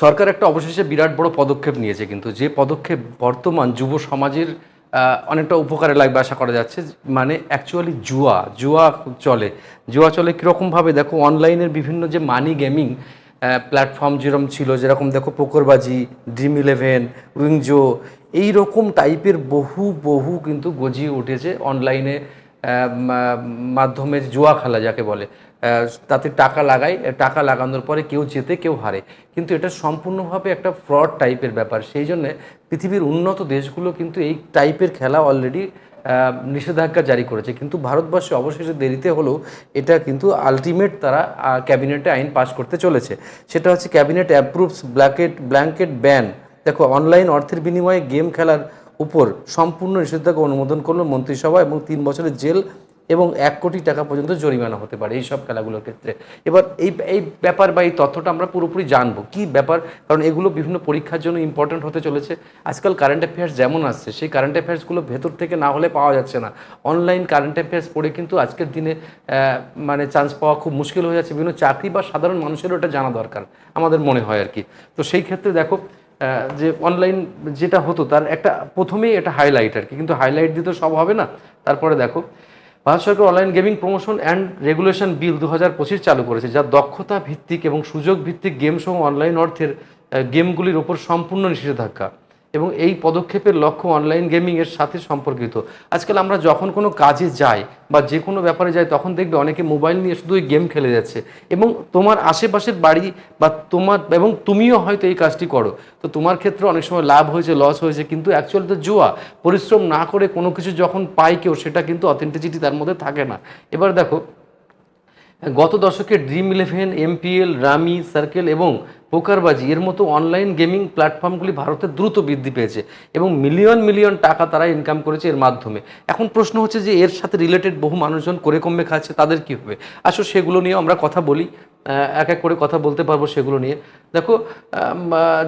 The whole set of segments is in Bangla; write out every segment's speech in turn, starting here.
সরকার একটা অবশেষে বিরাট বড় পদক্ষেপ নিয়েছে, কিন্তু যে পদক্ষেপ বর্তমান যুব সমাজের অনেকটা উপকারে লাগবে আশা করা যাচ্ছে মানে অ্যাকচুয়ালি জুয়া জুয়া চলে। জুয়া চলে কীরকমভাবে? দেখো, অনলাইনের বিভিন্ন যে মানি গেমিং প্ল্যাটফর্ম যেরকম ছিল, যেরকম দেখো পোকরবাজি ড্রিম ইলেভেন উইংজো এই রকম টাইপের বহু বহু কিন্তু গজিয়ে উঠেছে অনলাইনে মাধ্যমে জুয়া খেলা যাকে বলে। তাতে টাকা লাগায় টাকা লাগানোর পরে কেউ জেতে, কেউ হারে। কিন্তু এটা সম্পূর্ণভাবে একটা ফ্রড টাইপের ব্যাপার। সেই জন্যে পৃথিবীর উন্নত দেশগুলো কিন্তু এই টাইপের খেলা অলরেডি নিষেধাজ্ঞা জারি করেছে। কিন্তু ভারতবর্ষে অবশেষে দেরিতে হলেও এটা কিন্তু আলটিমেট তারা ক্যাবিনেটে আইন পাশ করতে চলেছে। সেটা হচ্ছে cabinet approves blacket blanket ban দেখো অনলাইন অর্থের বিনিময়ে গেম খেলার উপর সম্পূর্ণ নিষেধাজ্ঞা অনুমোদন করল মন্ত্রিসভা এবং তিন বছরের জেল এবং এক কোটি টাকা পর্যন্ত জরিমানা হতে পারে এই সব খেলাগুলোর ক্ষেত্রে। এবার এই এই ব্যাপার বা এই তথ্যটা আমরা পুরোপুরি জানব। কি ব্যাপার? কারণ এগুলো বিভিন্ন পরীক্ষার জন্য ইম্পর্ট্যান্ট হতে চলেছে। আজকাল কারেন্ট অ্যাফেয়ার্স যেমন আসছে, সেই কারেন্ট অ্যাফেয়ার্সগুলো ভেতর থেকে না হলে পাওয়া যাচ্ছে না। অনলাইন কারেন্ট অ্যাফেয়ার্স পড়ে কিন্তু আজকের দিনে মানে চান্স পাওয়া খুব মুশকিল হয়ে যাচ্ছে। বিভিন্ন চাকরি বা সাধারণ মানুষেরও এটা জানা দরকার, আমাদের মনে হয় আর কি। তো সেই ক্ষেত্রে দেখো যে অনলাইন যেটা হতো, তার একটা প্রথমেই এটা হাইলাইট আর কি। কিন্তু হাইলাইট দিতে সব হবে না। তারপরে দেখো ভারত সরকার online gaming promotion and regulation bill দু হাজার পঁচিশ চালু করেছে, যা দক্ষতা ভিত্তিক এবং সুযোগ ভিত্তিক গেম সহ অনলাইন অর্থের গেমগুলির ওপর সম্পূর্ণ নিষেধাজ্ঞা। এবং এই পদক্ষেপের লক্ষ্য অনলাইন গেমিংয়ের সাথে সম্পর্কিত। আজকাল আমরা যখন কোনো কাজে যাই বা যে কোনো ব্যাপারে যাই, তখন দেখবে অনেকে মোবাইল নিয়ে শুধু গেম খেলে যাচ্ছে। এবং তোমার আশেপাশের বাড়ি বা তোমার, এবং তুমিও হয়তো এই কাজটি করো। তো তোমার ক্ষেত্রে অনেক সময় লাভ হয়েছে লস হয়েছে, কিন্তু অ্যাকচুয়ালি তো জুয়া। পরিশ্রম না করে কোনো কিছু যখন পায় কেউ, সেটা কিন্তু অথেন্টিসিটি তার মধ্যে থাকে না। এবার দেখো গত দশকে Dream Eleven MPL rummy circle এবং পোকারবাজি এর মতো অনলাইন গেমিং প্ল্যাটফর্মগুলি ভারতে দ্রুত বৃদ্ধি পেয়েছে এবং মিলিয়ন মিলিয়ন টাকা তারা ইনকাম করেছে এর মাধ্যমে। এখন প্রশ্ন হচ্ছে যে এর সাথে রিলেটেড বহু মানুষজন করে কমবে খাচ্ছে, তাদের কি হবে? আসলে সেগুলো নিয়ে আমরা কথা বলি। এক এক করে কথা বলতে পারব সেগুলো নিয়ে। দেখো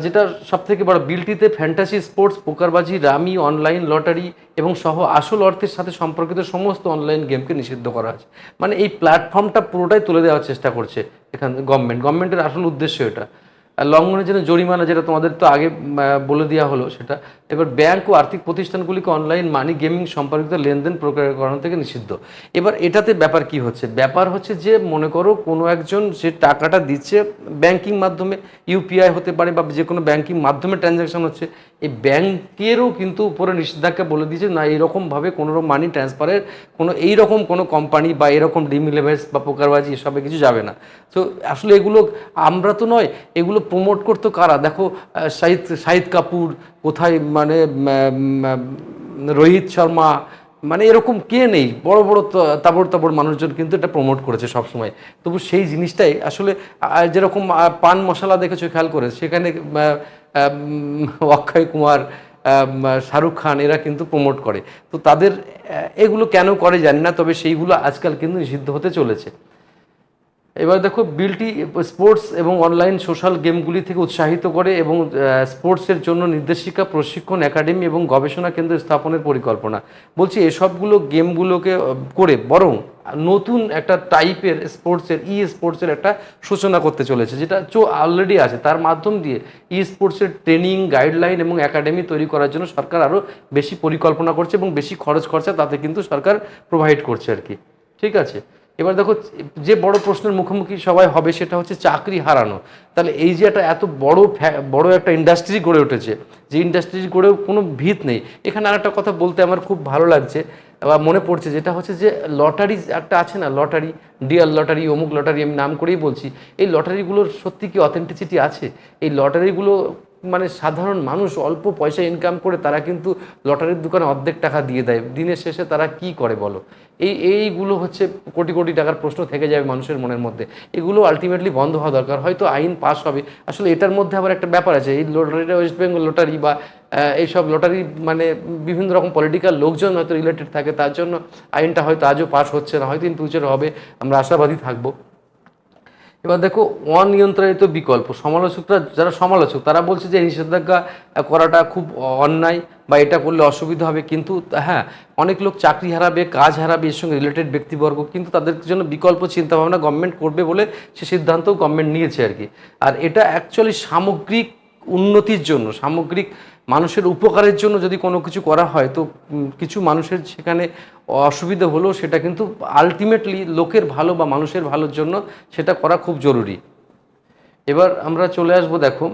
যেটা সব থেকে বড় বিলটিতে fantasy sports, PokerBaazi, rummy, online lottery এবং সহ আসল অর্থের সাথে সম্পর্কিত সমস্ত অনলাইন গেমকে নিষিদ্ধ করা আছে মানে এই প্ল্যাটফর্মটা পুরোটাই তুলে দেওয়ার চেষ্টা করছে এখান গভর্নমেন্ট গভর্নমেন্টের আসল উদ্দেশ্য এটা। লঙ্ঘনের জন্য জরিমানা যেটা তোমাদের তো আগে বলে দেওয়া হলো সেটা। এবার ব্যাংক ও আর্থিক প্রতিষ্ঠানগুলিকে অনলাইন মানি গেমিং সম্পর্কিত লেনদেন প্রক্রিয়াকরণ থেকে নিষিদ্ধ। এবার এটাতে ব্যাপার কি হচ্ছে? ব্যাপার হচ্ছে যে, মনে করো কোনো একজন যে টাকাটা দিচ্ছে ব্যাংকিং মাধ্যমে ইউপিআই হতে পারে বা যে কোনো ব্যাংকিং মাধ্যমে ট্রানজ্যাকশন হচ্ছে, এই ব্যাংকেরও কিন্তু উপরে নিষেধাজ্ঞা বলে দিয়েছে, না, এইরকমভাবে কোনো মানি ট্রান্সফারের কোনো, এইরকম কোনো কোম্পানি বা এরকম ডিম ইলেভেন্স বা পোকারবাজি এসবে কিছু যাবে না। তো আসলে এগুলো আমরা তো নয়, এগুলো প্রমোট করতো কারা? দেখো শাহিদ শাহিদ কাপুর, কোথায় মানে রোহিত শর্মা মানে এরকম কে নেই? বড় বড় তাবড় তাবড় মানুষজন কিন্তু এটা প্রমোট করেছে সবসময়। তবু সেই জিনিসটাই আসলে যেরকম পান মশলা দেখেছ, খেয়াল করে? সেখানে অক্ষয় কুমার শাহরুখ খান, এরা কিন্তু প্রমোট করে। তো তাদের এগুলো কেন করে জানি না, তবে সেইগুলো আজকাল কিন্তু নিষিদ্ধ হতে চলেছে। এবার দেখো বিলটি স্পোর্টস এবং অনলাইন সোশ্যাল গেমগুলি থেকে উৎসাহিত করে এবং স্পোর্টসের জন্য নির্দেশিকা, প্রশিক্ষণ একাডেমি এবং গবেষণা কেন্দ্র স্থাপনের পরিকল্পনা। বলছি এসবগুলো গেমগুলোকে করে বরং নতুন একটা টাইপের স্পোর্টসের ই স্পোর্টসের একটা সূচনা করতে চলেছে, যেটা চো অলরেডি আছে। তার মাধ্যম দিয়ে ই স্পোর্টসের ট্রেনিং গাইডলাইন এবং একাডেমি তৈরি করার জন্য সরকার আরও বেশি পরিকল্পনা করছে এবং বেশি খরচ খরচা তাতে কিন্তু সরকার প্রোভাইড করছে আর কি। ঠিক আছে? এবার দেখো, যে বড় প্রশ্নের মুখোমুখি সবাই হবে সেটা হচ্ছে চাকরি হারানো। তাহলে এই যে একটা এত বড় বড় একটা ইন্ডাস্ট্রি গড়ে উঠেছে, যে ইন্ডাস্ট্রি গড়েও কোনো ভিত নেই। এখানে আরেকটা কথা বলতে আমার খুব ভালো লাগছে, বা মনে পড়ছে, যেটা হচ্ছে যে লটারি একটা আছে না লটারি ডিয়ার লটারি অমুক লটারি আমি নাম করেই বলছি, এই লটারিগুলোর সত্যি কি অথেন্টিসিটি আছে? এই লটারিগুলো মানে সাধারণ মানুষ অল্প পয়সা ইনকাম করে তারা কিন্তু লটারির দোকানে অর্ধেক টাকা দিয়ে দেয়। দিনের শেষে তারা কি করে বলো? এই, এইগুলো হচ্ছে কোটি কোটি টাকার প্রশ্ন থেকে যাবে মানুষের মনের মধ্যে। এগুলো আলটিমেটলি বন্ধ হওয়া দরকার। হয়তো আইন পাস হবে। আসলে এটার মধ্যে আবার একটা ব্যাপার আছে। এই লটারিটা ওয়েস্ট বেঙ্গল লটারি বা এইসব লটারি মানে বিভিন্ন রকম পলিটিক্যাল লোকজন হয়তো রিলেটেড থাকে। তার জন্য আইনটা হয়তো আজও পাস হচ্ছে না। হয়তো ইন ফিউচার হবে। আমরা আশাবাদী থাকব। এবার দেখো অনিয়ন্ত্রিত বিকল্প। সমালোচকরা, যারা সমালোচক, তারা বলছে যে নিষেধাজ্ঞা করাটা খুব অন্যায় বা এটা করলে অসুবিধা হবে। কিন্তু হ্যাঁ অনেক লোক চাকরি হারাবে, কাজ হারাবে, এর সঙ্গে রিলেটেড ব্যক্তিবর্গ, কিন্তু তাদের জন্য বিকল্প চিন্তাভাবনা গভর্নমেন্ট করবে বলে সে সিদ্ধান্তও গভর্নমেন্ট নিয়েছে আর কি। আর এটা অ্যাকচুয়ালি সামগ্রিক উন্নতির জন্য, সামগ্রিক মানুষের উপকারের জন্য যদি কোনো কিছু করা হয়, তো কিছু মানুষের সেখানে অসুবিধা হলেও সেটা কিন্তু আলটিমেটলি লোকের ভালো বা মানুষের ভালোর জন্য সেটা করা খুব জরুরি। এবার আমরা চলে আসব, দেখো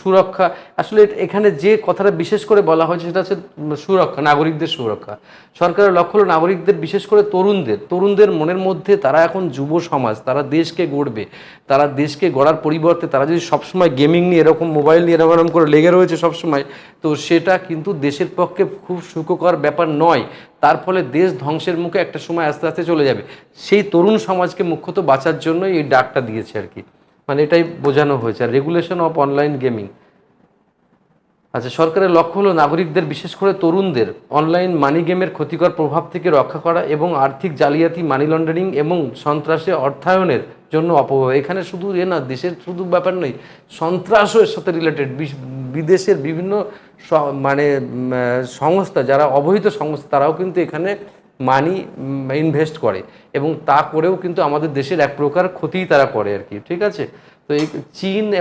সুরক্ষা। আসলে এখানে যে কথাটা বিশেষ করে বলা হয়েছে সেটা হচ্ছে সুরক্ষা, নাগরিকদের সুরক্ষা। সরকারের লক্ষ্য হলো নাগরিকদের, বিশেষ করে তরুণদের। তরুণদের মনের মধ্যে তারা এখন যুব সমাজ, তারা দেশকে গড়বে, তারা দেশকে গড়ার পরিবর্তে তারা যদি সবসময় গেমিং নিয়ে এরকম, মোবাইল নিয়ে এরকম করে লেগে রয়েছে সবসময় তো সেটা কিন্তু দেশের পক্ষে খুব সুখকর ব্যাপার নয়। তার ফলে দেশ ধ্বংসের মুখে একটা সময় আস্তে আস্তে চলে যাবে। সেই তরুণ সমাজকে মুখ্যত বাঁচার জন্যই এই ডাকটা দিয়েছে আর কি। মানে এটাই বোঝানো হয়েছে। আর রেগুলেশন অফ অনলাইন গেমিং আচ্ছা সরকারের লক্ষ্য হলো নাগরিকদের, বিশেষ করে তরুণদের অনলাইন মানি গেমের ক্ষতিকর প্রভাব থেকে রক্ষা করা এবং আর্থিক জালিয়াতি মানি লন্ডারিং এবং সন্ত্রাসে অর্থায়নের জন্য অপব্যয় এখানে শুধু এ না, দেশের শুধু ব্যাপার নেই সন্ত্রাসও এর সাথে রিলেটেড বিদেশের বিভিন্ন মানে সংস্থা, যারা অবহিত সংস্থা, তারাও কিন্তু এখানে মানি ইনভেস্ট করে এবং তা করেও কিন্তু আমাদের দেশের এক প্রকার ক্ষতিই তারা করে আর কি, ঠিক আছে? তো এই চীন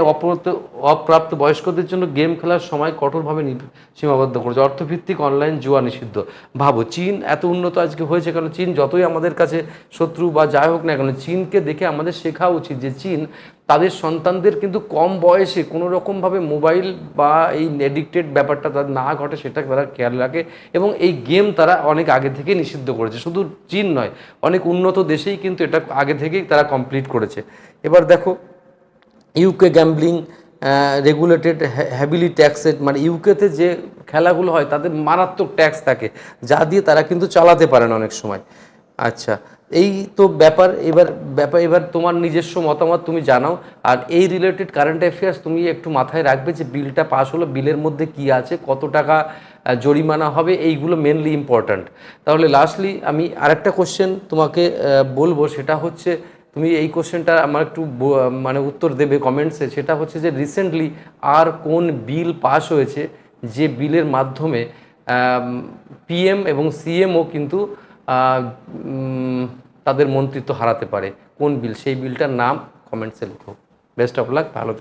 অপ্রাপ্ত- বয়স্কদের জন্য গেম খেলার সময় কঠোরভাবে সীমাবদ্ধ করেছে। অর্থভিত্তিক অনলাইন জুয়া নিষিদ্ধ। ভাবো, চীন এত উন্নত আজকে হয়েছে কারণ চীন যতই আমাদের কাছে শত্রু বা যাই হোক না কেন, চীনকে দেখে আমাদের শেখা উচিত যে চীন তাদের সন্তানদের কিন্তু কম বয়সে কোনো রকমভাবে মোবাইল বা এই এডিক্টেড ব্যাপারটা তাদের না ঘটে সেটা তারা খেয়াল রাখে এবং এই গেম তারা অনেক আগে থেকে নিষিদ্ধ করেছে। শুধু চীন নয়, অনেক উন্নত দেশেই কিন্তু এটা আগে থেকেই তারা কমপ্লিট করেছে। এবার দেখো UK gambling regulated heavily taxed মানে ইউকেতে যে খেলাগুলো হয়, তাদের মারাত্মক ট্যাক্স থাকে, যা দিয়ে তারা কিন্তু চালাতে পারেন অনেক সময়। আচ্ছা এই তো ব্যাপার, এবার ব্যাপার, এবার তোমার নিজস্ব মতামত তুমি জানাও, আর এই রিলেটেড কারেন্ট অ্যাফেয়ার্স তুমি একটু মাথায় রাখবে যে বিলটা পাস হলো বিলের মধ্যে কি আছে, কত টাকা জরিমানা হবে, এইগুলো মেনলি ইম্পর্ট্যান্ট তাহলে লাস্টলি আমি আরেকটা কোশ্চেন তোমাকে বলব, সেটা হচ্ছে তুমি এই কোশ্চেনটা আমার একটু মানে উত্তর দেবে কমেন্টসে সেটা হচ্ছে যে রিসেন্টলি আর কোন বিল পাস হয়েছে? যে বিলের মাধ্যমে পিএম এবং সিএমও কিন্তু তাদের মন্ত্রিত্ব হারাতে পারে। কোন বিল? সেই বিলটার নাম কমেন্টসে লিখো। বেস্ট অফ লাক ভালো।